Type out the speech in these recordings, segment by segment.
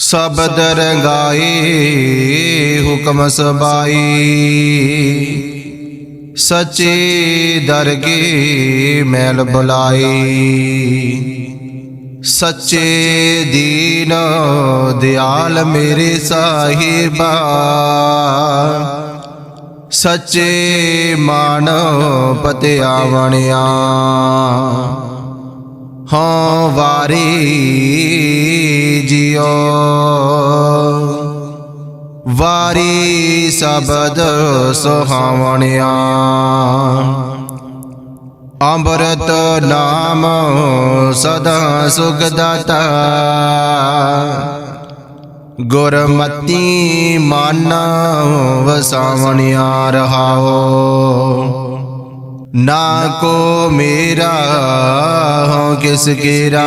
ਸ਼ਬਦ ਰੰਗਾਏ ਹੁਕਮ ਸਬਾਈ। ਸੱਚੇ ਦਰਗੇ ਮੈਲ ਬੁਲਾਈ। ਸੱਚੇ ਦੀਨ ਦਿਆਲ ਮੇਰੇ ਸਾਹਿਬਾ। ਸੱਚੇ ਮਾਨ ਪਤਿਆਵਣਿਆ। ਹਾਂ ਵਾਰੀ ਜਿਉ ਵਾਰੀ ਸ਼ਬਦ ਸੁਹਾਵਣਿਆ। ਅੰਮ੍ਰਿਤ ਨਾਮ ਸਦਾ ਸੁਖ ਦਾਤਾ ਗੁਰਮਤੀ ਮਨ ਵਸਾਵਣਿਆ ਰਹਾਓ। ਨਾ ਕੋ ਮੇਰਾ ਹੋ ਕਿਸ ਕੀਰਾ।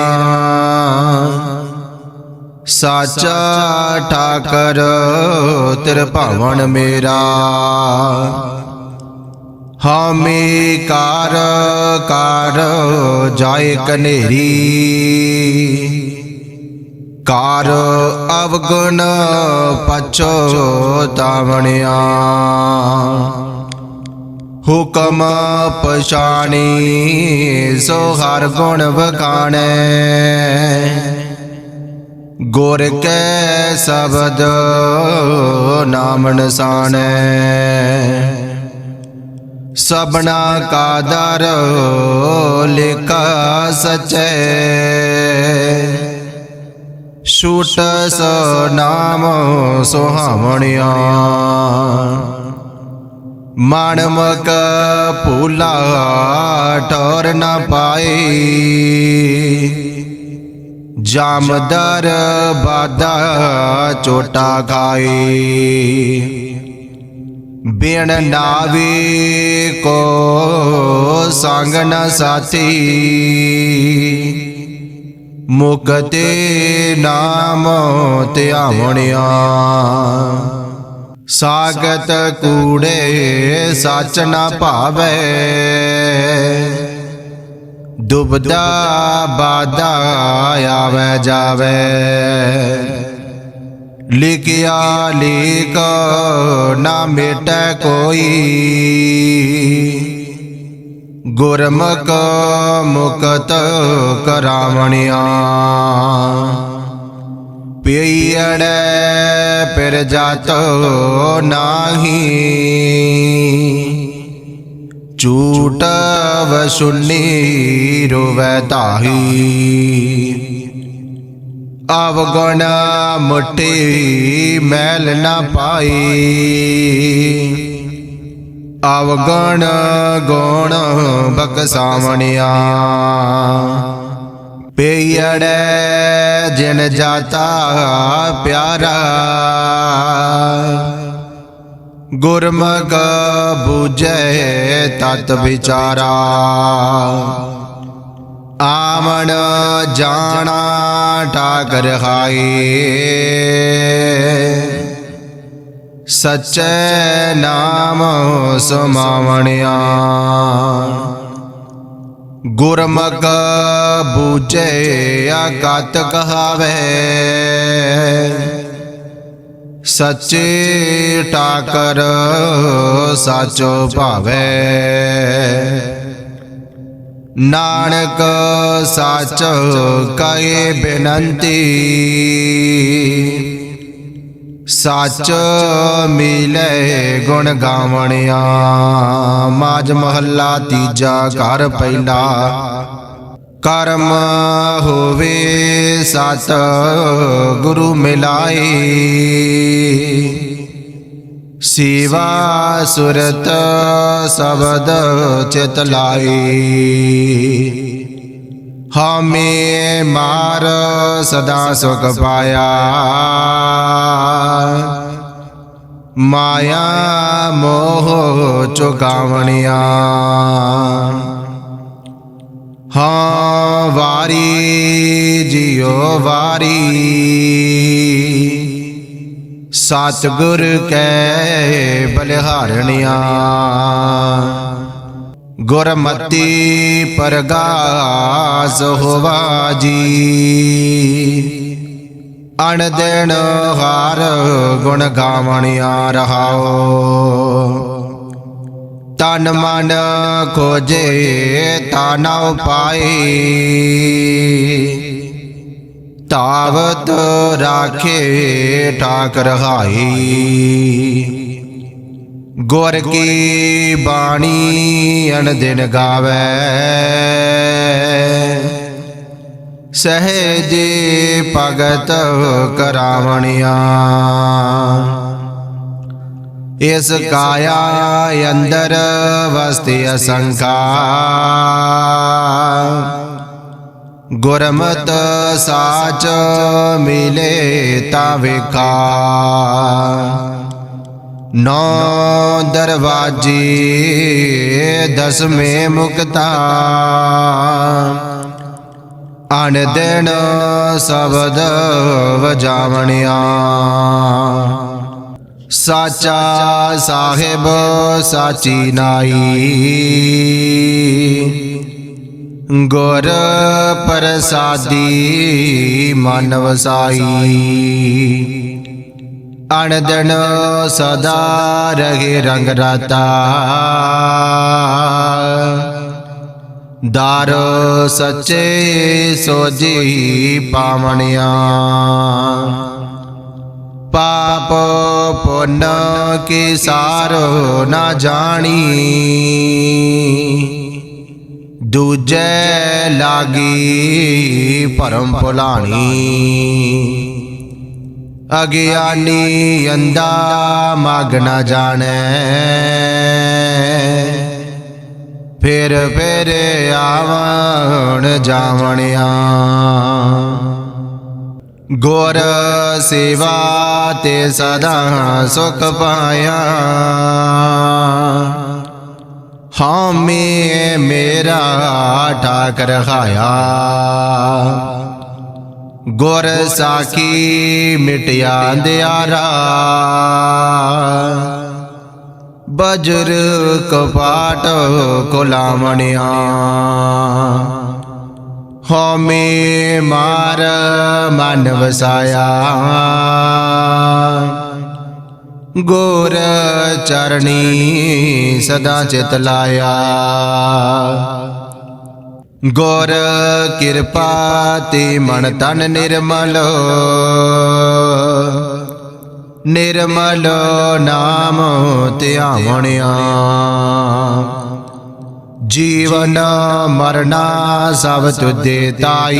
ਸਾਚਾ ਠਾਕਰ ਤਿਰ ਭਾਵਨ ਮੇਰਾ। ਹਾਮੇ ਕਾਰ ਕਾਰ ਜਾਏ ਕਨੇਰੀ। ਕਾਰ ਅਵਗੁਣ ਪਛੋ ਤਾਵਣਿਆ। ਹੁਕਮ ਪਛਾਣੀ, ਸੋ ਹਰ ਗੁਣ ਵਖਾਣੈ। ਗੁਰ ਕੈ ਸ਼ਬਦ, ਨਾਮ ਨਸਾਣੈ ਸਬਨਾ ਕਾ ਦਰ, ਲੇਖਾ ਸਚੈ। ਛੂਟ ਸੋ ਨਾਮ ਸੁਹਾਵਣਿਆ। ਮਣਮਕ ਭੂਲਾ ਠੌਰ ਨਾ ਪਾਏ। ਜਾਮਦਰ ਬਾਦਾ ਚੋਟਾ ਖਾਏ ਬਿਨ ਨਾਵੇ ਕੋ ਸੰਗ ਨ ਸਾਥੀ। ਮੁਕਤੇ ਨਾਮ ਧਿਆਵਣਿਆ। ਸਾਗਤ ਕੂੜੇ ਸੱਚ ਨਾ ਭਾਵੈ। ਦੁਬਦਾ ਬਾਦਾ ਆਵੇ ਜਾਵੇ। ਲਿਖਿਆ ਲੇਖ ਨਾ ਮਿਟੈ ਕੋਈ। ਗੁਰਮੁਖ ਮੁਕਤ ਕਰਾਵਣਿਆ। ਪਈੜੈ ਪਿਰ ਜਾਤ ਨਾਹੀ। ਝੂਟ ਵਸੁਨੀ ਰੋਵੈ ਤਾਹੀ ਅਵਗੁਣ ਮੁੱਠੀ ਮੈਲ ਨਾ ਪਾਈ। ਅਵਗੁਣ ਗੁਣ ਬਕਸਾਵਣਿਆ ਪਈੜੈ ਜਿਨ ਜਾਤਾ ਪਿਆਰਾ। ਗੁਰਮਗ ਬੂਝੈ ਤਤ ਵਿਚਾਰਾ। ਆਮਣ ਜਾਣਾ ਠਾਕਰ ਹਾਏ। ਸਚੈ ਨਾਮ ਸਮਾਵਣਿਆ। ਗੁਰਮਗ ਬੂਝੈ ਆਗਤ ਕਹਾਵੇ। ਸੱਚੇ ਠਾਕਰ ਸਾਚੋ ਭਾਵੇ। ਨਾਨਕ ਸਾਚ ਕਏ ਬੇਨੰਤੀ। ਸੱਚ ਮਿਲੇ ਗੁਣ ਗਾਵਣਿਆ। ਮਾਜ ਮਹੱਲਾ ਤੀਜਾ ਘਰ ਪਹਿਲਾ ਕਰਮ ਹੋਵੇ ਸਤ ਗੁਰੂ ਮਿਲਾਈ ਸੇਵਾ ਸੁਰਤ ਸ਼ਬਦ ਚਿਤ ਲਾਈ ਹਮੇ ਮਾਰ ਸਦਾ ਸੁਖ ਪਾਇਆ। ਮਾਇਆ ਮੋਹ ਚੁਕਾਵਣਿਆ। ਹਾਂ ਵਾਰੀ ਜਿਉ ਵਾਰੀ। ਸਤਿਗੁਰ ਕੈ ਬਲਿਹਾਰਣਿਆ। ਗੁਰਮਤੀ ਪਰਗਾਸ ਹੋਵਾ ਜੀ। ਅਣ ਦਿਨ ਹਾਰ ਗੁਣ ਗਾਵਣਿਆ ਰਹਾਓ। ਤਨ ਮਨ ਖੋਜੇ ਤਾ ਨਾ ਪਾਈ ਤਾਵਤ ਰਾਖੇ ਠਾਕ ਰਹਾਈ। ਗੁਰ ਕੀ ਬਾਣੀ ਅਣ ਦਿਨ ਗਾਵੇ। ਸਹਿਜ ਭਗਤ ਕਰਾਵਣਿਆ। ਇਸ ਕਾਇਆ ਅੰਦਰ ਵਸਤੀ ਅਸੰਖਾ ਗੁਰਮਤ ਸਾਚ ਮਿਲੇ ਤਾ ਵੇਖਾ। ਨੌ ਦਰਵਾਜੇ, ਦਸਵੇਂ ਮੁਕਤਾ। ਅਣ ਦਿਨ ਸ਼ਬਦ ਵਜਾਵਣਿਆ। ਸਾਚਾ ਸਾਹਿਬ, ਸਾਚੀ ਨਾਈ ਗੁਰ ਪ੍ਰਸਾਦੀ, ਮਨ ਵਸਾਈ ਅਣਦਣ ਸਦਾ ਰਹੇ ਰੰਗ ਰਾਤਾ। ਦਰ ਸੱਚੇ ਸੋਜੀ ਪਾਵਣਿਆ। ਪਾਪ ਪੁੰਨ ਕੀ ਸਾਰ ਨਾ ਜਾਣੀ। ਦੂਜੇ ਲਾਗੀ ਭਰਮ ਭੁਲਾਣੀ। ਅਗਿਆਨੀ ਅੰਦਾ ਮਗ ਨਾ ਜਾਣੈ। ਫਿਰ ਫਿਰ ਆਵਣ ਜਾਵਣਿਆ। ਗੁਰ ਸੇਵਾ ਤੇ ਸਦਾ ਸੁਖ ਪਾਇਆ। ਹਾਮੇ ਮੇਰਾ ਠਾਕ ਰਖਾਇਆ ਗੁਰ ਸਾਖੀ ਮਿਟਿਆ ਅੰਧਿਆਰਾ। ਬਜਰ ਕਪਾਟ ਕੋਲਾਮਣਿਆ ਹਉਮੈ ਮਾਰ ਮਨ ਵਸਾਇਆ। ਗੁਰ ਚਰਣੀ ਸਦਾ ਚਿਤ ਲਾਇਆ। ਗੁਰ, ਕਿਰਪਾ ਤੇ ਮਨ ਤਨ ਨਿਰਮਲ। ਨਿਰਮਲ ਨਾਮ ਧਿਆਵਣਿਆ ਜੀਵਨ ਮਰਨਾ ਸਭ ਤੁਧੇ ਤਾਈ।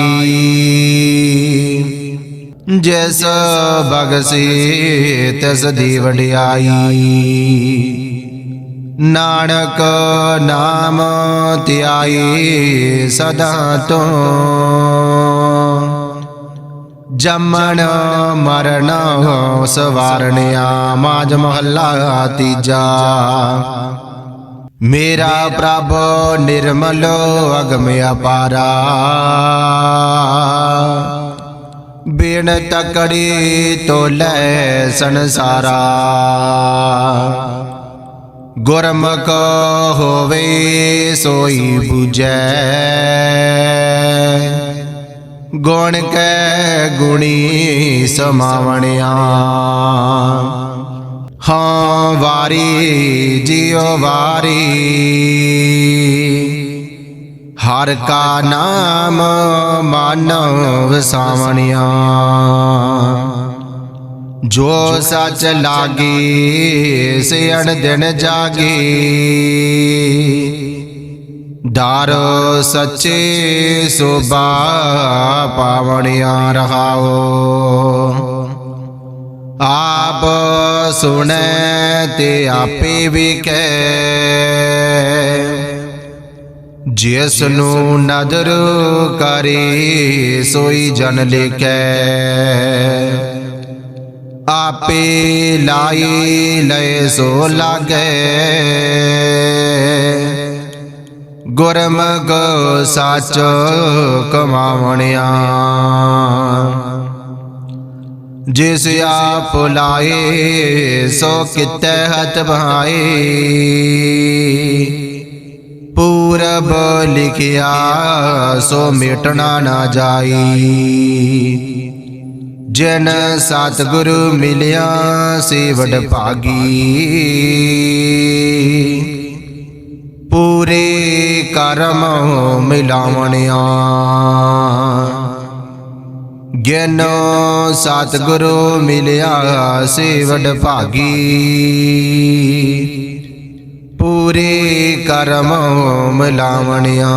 ਜਿਸ ਬਗਸੀ ਤਸ ਦੀ ਵਡਿਆਈ। ਨਾਨਕ ਨਾਮ ਧਿਆਈ ਸਦਾ ਤੋਂ। ਜਮਨ ਮਰਨ ਸਵਾਰਣਿਆ ਮਾਜ ਮਹੱਲਾ ਤੀਜਾ। ਮੇਰਾ ਪ੍ਰਭ ਨਿਰਮਲ ਅਗਮ ਅਪਾਰਾ। ਬਿਨ ਤਕੜੀ ਤੋਲੇ ਸੰਸਾਰਾ। ਗੁਰਮੁਖ ਹੋਵੇ ਸੋਈ 부ਜੈ ਗੁਣ ਕੈ ਗੁਣੀ ਸਮਾਵਣਿਆ। ਹਾਂ ਵਾਰੀ ਜਿਉ ਵਾਰੀ। ਹਰ ਕਾ ਨਾਮ ਮਾਨਵ ਵਸਾਵਣਿਆ ਜੋ ਸੱਚ ਲਾਗੀ, ਸਿਆਣ ਦਿਨ ਜਾਗੀ। ਦਰ ਸੱਚੇ ਸੋਭਾ ਪਾਵਣਿਆ ਰਹਾਓ। ਆਪ ਸੁਣੈ ਤੇ ਆਪੇ ਵਿਖੇ। ਜਿਸ ਨੂੰ ਨਦਰ ਕਰੇ, ਸੋਈ ਜਨ ਲੇਖੈ। ਆਪੇ ਲਾਈ ਲਏ ਸੋ ਲਾਗੇ ਗੁਰਮਗ ਸਾਚ ਕਮਾਵਣਿਆ ਜਿਸ ਆਪ ਲਾਏ ਸੋ ਕਿਤੈ ਹੱਥ ਭਾਏ ਪੂਰਬ ਲਿਖਿਆ ਸੋ ਮਿਟਣਾ ਨਾ ਜਾਈ ਜਨ ਸਤਿਗੁਰੂ ਮਿਲਿਆ ਸੇ ਭਾਗੀ। ਪੂਰੇ ਕਰਮ ਮਿਲਾਵਣਿਆ। ਗਿਆਨ ਸਤਿਗੁਰੂ ਮਿਲਿਆ ਸੇ ਭਾਗੀ। ਪੂਰੇ ਕਰਮ ਮਿਲਾਵਣਿਆ।